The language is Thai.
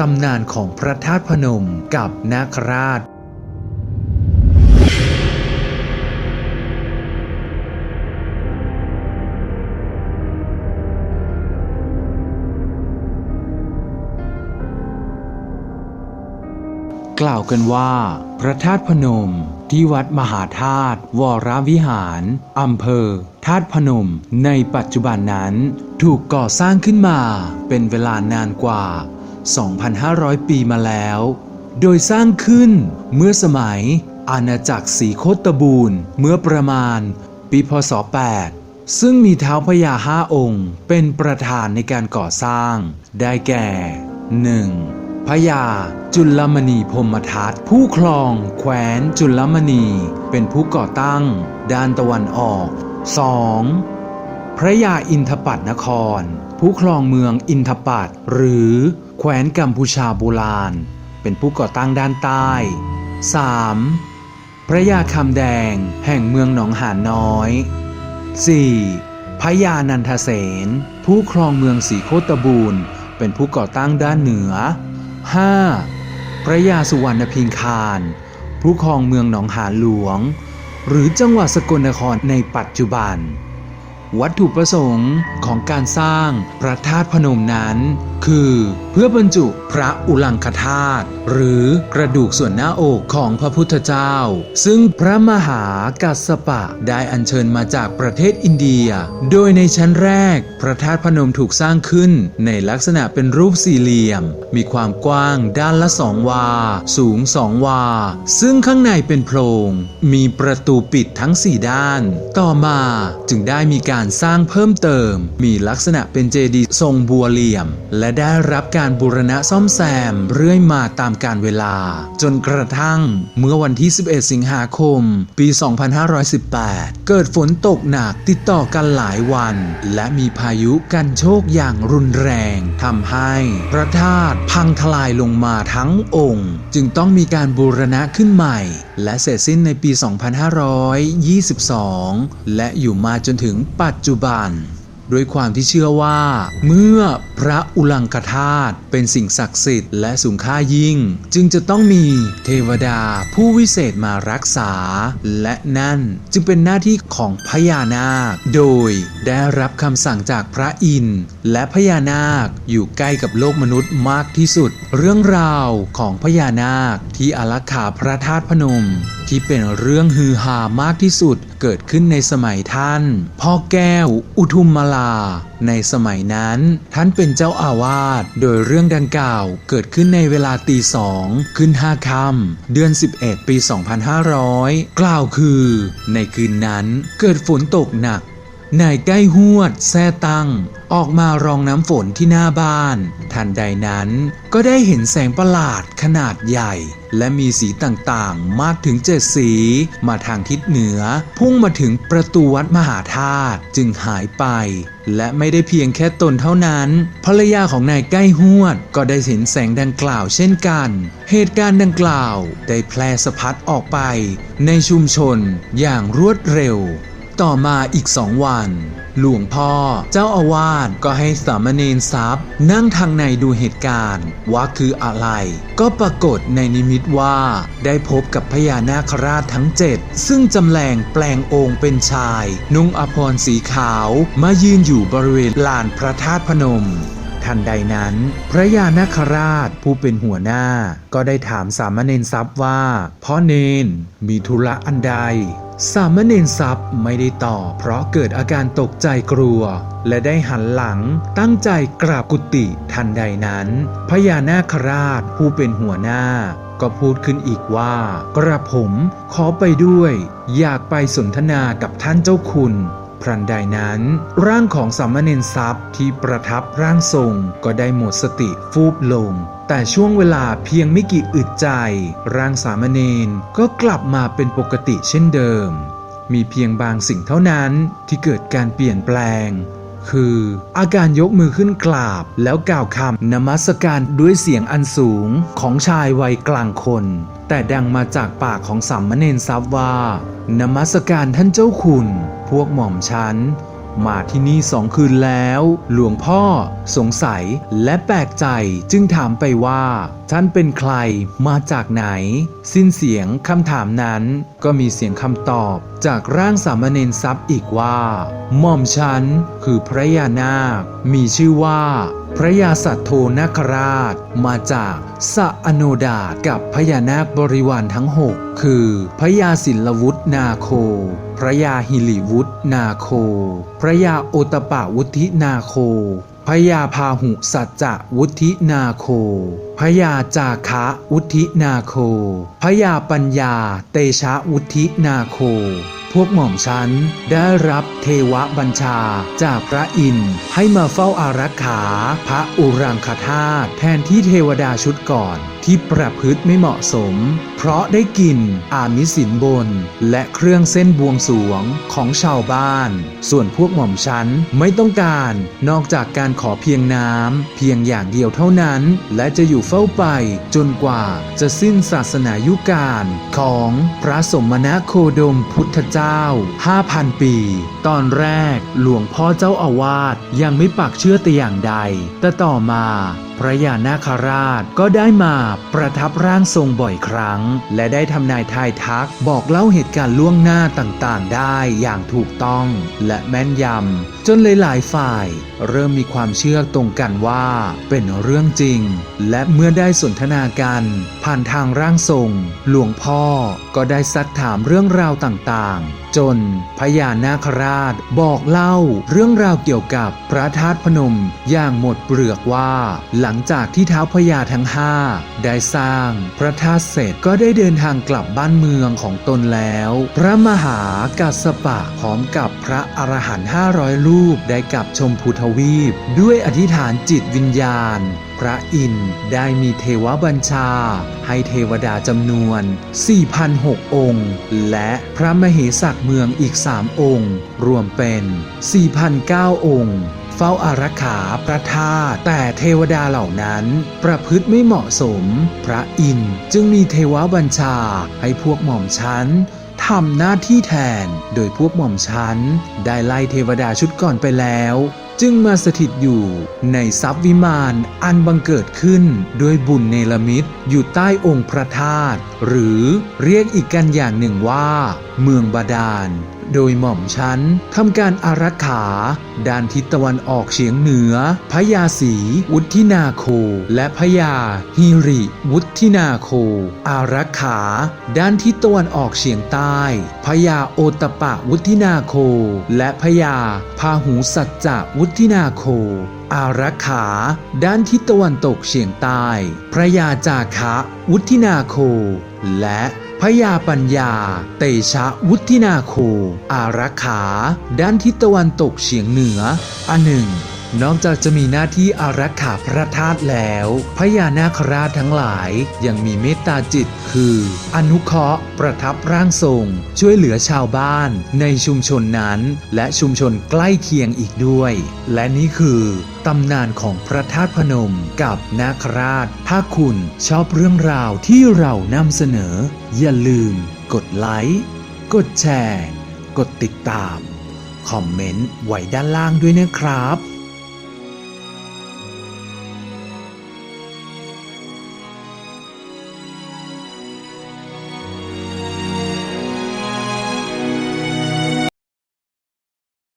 ตำนานของพระธาตุพนมกับนาคราช กล่าวกันว่า พระธาตุพนมที่วัดมหาธาตุวรวิหารอำเภอธาตุพนมในปัจจุบันนั้น ถูกก่อสร้างขึ้นมาเป็นเวลานานกว่า 2,500 ปีมาแล้ว โดยสร้างขึ้นเมื่อสมัยอาณาจักรศรีโคตบูรณ์เมื่อประมาณ ปีพศ 8 ซึ่งมีเท้าพญาห้าองค์เป็นประธานในการก่อสร้าง ได้แก่ 1. พญาจุลมณีพมทัตผู้ครองแคว้นจุลมณี เป็นผู้ก่อตั้ง ด้านตะวันออก 2. พระยาอินทปัตนคร ผู้ครองเมืองอินทปัตหรือ แคว้นกัมพูชาโบราณ เป็นผู้ก่อตั้งด้านใต้ 3. พระยาคำแดงแห่งเมืองหนองหานน้อย 4. พระยานันทเสนผู้ครองเมืองสีโคตบูรณ์เป็นผู้ก่อตั้งด้านเหนือ 5. พระยาสุวรรณพิงคารผู้ครองเมืองหนองหานหลวง หรือจังหวัดสกลนครในปัจจุบัน วัตถุประสงค์ของการสร้างพระธาตุพนมนั้น คือเพื่อบรรจุพระอุลังคธาตุหรือกระดูกส่วนหน้าอกของพระพุทธเจ้า ซึ่งพระมหากัสปะได้อัญเชิญมาจากประเทศอินเดีย โดยในชั้นแรก พระธาตุพนมถูกสร้างขึ้นในลักษณะเป็นรูปสี่เหลี่ยม มีความกว้างด้านละสองวา สูงสองวา ซึ่งข้างในเป็นโพรง มีประตูปิดทั้งสี่ด้าน ต่อมาจึงได้มีการสร้างเพิ่มเติม มีลักษณะเป็นเจดีย์ทรงบัวเหลี่ยม และได้รับการบูรณะซ่อมแซมเรื่อยมาตามกาลเวลา จนกระทั่งเมื่อวันที่ 11 สิงหาคม ปี 2518 เกิดฝนตกหนักติดต่อกันหลายวัน และมีพายุกันโชคอย่างรุนแรงทำให้พระธาตุพังทลายลงมาทั้งองค์ จึงต้องมีการบูรณะขึ้นใหม่ และเสร็จสิ้นในปี 2522 และอยู่มาจนถึงปัจจุบัน ด้วยความที่เชื่อว่า เมื่อพระอุลังคธาตุเป็นสิ่งศักดิ์สิทธิ์และสูงค่ายิ่ง จึงจะต้องมีเทวดาผู้วิเศษมารักษา และนั่นจึงเป็นหน้าที่ของพญานาค โดยได้รับคำสั่งจากพระอินทร์และพญานาคอยู่ใกล้กับโลกมนุษย์มากที่สุด เรื่องราวของพญานาคที่อารักขาพระธาตุพนม ที่เป็นเรื่องฮือฮามากที่สุดเกิดขึ้นในสมัยท่าน พ่อแก้ว อุทุมมาลา ในสมัยนั้นท่านเป็นเจ้าอาวาสโดยเรื่องดังกล่าวเกิดขึ้นในเวลาตีสองขึ้นห้าค่ำเดือน 11 ปี 2500 กล่าวคือ ในคืนนั้นเกิดฝนตกหนัก นายใกล้หวดแซ่ตั้งออกมารองน้ำฝนที่หน้าบ้าน ทันใดนั้นก็ได้เห็นแสงประหลาดขนาดใหญ่ และมีสีต่างๆ มากถึงเจ็ดสี มาทางทิศเหนือ พุ่งมาถึงประตูวัดมหาธาตุจึงหายไป และไม่ได้เพียงแค่ตนเท่านั้น ภรรยาของนายใกล้หวดก็ได้เห็นแสงดังกล่าวเช่นกัน เหตุการณ์ดังกล่าวได้แพร่สะพัดออกไป ในชุมชนอย่างรวดเร็ว ต่อมาอีกสองวัน หลวงพ่อ เจ้าอาวาสก็ให้สามเณรทรัพย์ นั่งทางในดูเหตุการณ์ ว่าคืออะไร ก็ปรากฏในนิมิตว่า ได้พบกับพญานาคราชทั้งเจ็ดซึ่งจำแรงแปลงองค์เป็นชาย นุ่งอภรณ์สีขาวมายืนอยู่บริเวณลานพระธาตุพนมทันใดนั้น พระยานาคราชผู้เป็นหัวหน้า ก็ได้ถามสามเณรทรัพย์ว่าพ่อเนนมีธุระอันใด สามเณรทรัพย์ไม่ได้ตอบเพราะเกิดอาการตกใจกลัว และได้หันหลังตั้งใจกราบกุฏิทันใดนั้น พญานาคราชผู้เป็นหัวหน้า ก็พูดขึ้นอีกว่า กระผมขอไปด้วย อยากไปสนทนากับท่านเจ้าคุณ พรันใดนั้น ร่างของสามเณรทรัพย์ที่ประทับร่างทรงก็ได้หมดสติฟูบลง แต่ช่วงเวลาเพียงไม่กี่อึดใจ ร่างสามเณรก็กลับมาเป็นปกติเช่นเดิม มีเพียงบางสิ่งเท่านั้นที่เกิดการเปลี่ยนแปลง คืออาการยกมือขึ้นกราบแล้วกล่าวคำนมัสการด้วยเสียงอันสูงของชายวัยกลางคน แต่ดังมาจากปากของสามเณรทรัพย์ว่านมัสการท่านเจ้าคุณ พวกหม่อมฉันมาที่นี่สองคืนแล้ว หลวงพ่อ สงสัยและแปลกใจจึงถามไปว่า ท่านเป็นใครมาจากไหน สิ้นเสียงคำถามนั้น ก็มีเสียงคำตอบจากร่างสามเณรทรัพย์อีกว่า หม่อมฉันคือพระยานาค มีชื่อว่า พระยาสัตโธนาคราช มาจากสะอโนดาตกับพญานาคบริวารทั้งหกคือพระยาศิลวุฒนาโค พระยาหิริวุฒนาโค พระยาโอตปะวุฒินาโค พระยาพาหุสัจจะวุฒินาโค พระยาจาคะวุฒินาโค พระยาปัญญาเตชะวุฒินาโค พวกหม่อมฉันได้รับเทวบัญชาจากพระอินทร์ให้มาเฝ้าอารักขาพระอุรังคธาตุแทนที่เทวดาชุดก่อนที่ประพฤติไม่เหมาะสม เพราะได้กินอามิสินบน และเครื่องเส้นบวงสรวงของชาวบ้าน ส่วนพวกหม่อมฉันไม่ต้องการนอกจากการขอเพียงน้ำเพียงอย่างเดียวเท่านั้น และจะอยู่เฝ้าไปจนกว่าจะสิ้นศาสนายุการของพระสมณโคดมพุทธเจ้า5,000 ปี ตอนแรกหลวงพ่อเจ้าอาวาสยังไม่ปักเชื่อแต่อย่างใด แต่ต่อมา พระยานาคราชก็ได้มาประทับร่างทรงบ่อยครั้ง และได้ทำนายทายทักบอกเล่าเหตุการณ์ล่วงหน้าต่างๆ ได้อย่างถูกต้อง และแม่นยำจนหลายๆฝ่าย เริ่มมีความเชื่อตรงกันว่าเป็นเรื่องจริง และเมื่อได้สนทนากันผ่านทางร่างทรง หลวงพ่อก็ได้ซักถามเรื่องราวต่างๆ จนพญานาคราชบอกเล่าเรื่องราวเกี่ยวกับพระธาตุพนมอย่างหมดเปลือกว่า หลังจากที่เท้าพญาทั้งห้าได้สร้างพระธาตุเสร็จก็ได้เดินทางกลับบ้านเมืองของตนแล้ว พระมหากัสสปะพร้อมกับพระอรหันต์500 รูปได้กลับชมพุทวีป ด้วยอธิษฐานจิตวิญญาณ พระอินทร์ได้มีเทวบัญชา ให้เทวดาจำนวน 4,006 องค์ และพระมเหสักเมืองอีก 3 องค์ รวมเป็น 4,009 องค์เฝ้าอารักขาพระธาตุแต่เทวดาเหล่านั้น ประพฤติไม่เหมาะสม พระอินทร์จึงมีเทวบัญชาให้พวกหม่อมชั้นทำหน้าที่แทน โดยพวกหม่อมชั้น ได้ไล่เทวดาชุดก่อนไปแล้ว จึงมาสถิตอยู่ในทรัพย์วิมานอันบังเกิดขึ้นด้วยบุญเนลมิตรอยู่ใต้องค์พระธาตุหรือเรียกอีกกันอย่างหนึ่งว่า เมืองบาดาล โดยหม่อมชั้นทำการอารักขา ด้านทิศตะวันออกเฉียงเหนือพญาศรีวุฒินาโค และพญาฮิริ วุฒินาโค อารักขา ด้านทิศตะวันออกเฉียงใต้พญาโอตปะวุฒินาโค และพญาพาหูสัจจะวุฒินาโคอารักขา ด้านทิศตะวันตกเฉียงใต้ พระยาจาคะ วุฒินาโค และ พยาปัญญา เตชะวุฒินาโค อารักขา ด้านทิศตะวันตกเฉียงเหนือ อันหนึ่ง นอกจากจะมีหน้าที่อารักขาพระธาตุแล้ว พญานาคราชทั้งหลายยังมีเมตตาจิตคือ อนุเคราะห์ ประทับร่างทรง ช่วยเหลือชาวบ้าน ในชุมชนนั้น และชุมชนใกล้เคียงอีกด้วย และนี่คือตำนานของพระธาตุพนมกับนาคราช ถ้าคุณชอบเรื่องราวที่เรานำเสนอ อย่าลืม กดไลค์กดแชร์ กดติดตาม คอมเมนต์ไว้ด้านล่างด้วยนะครับ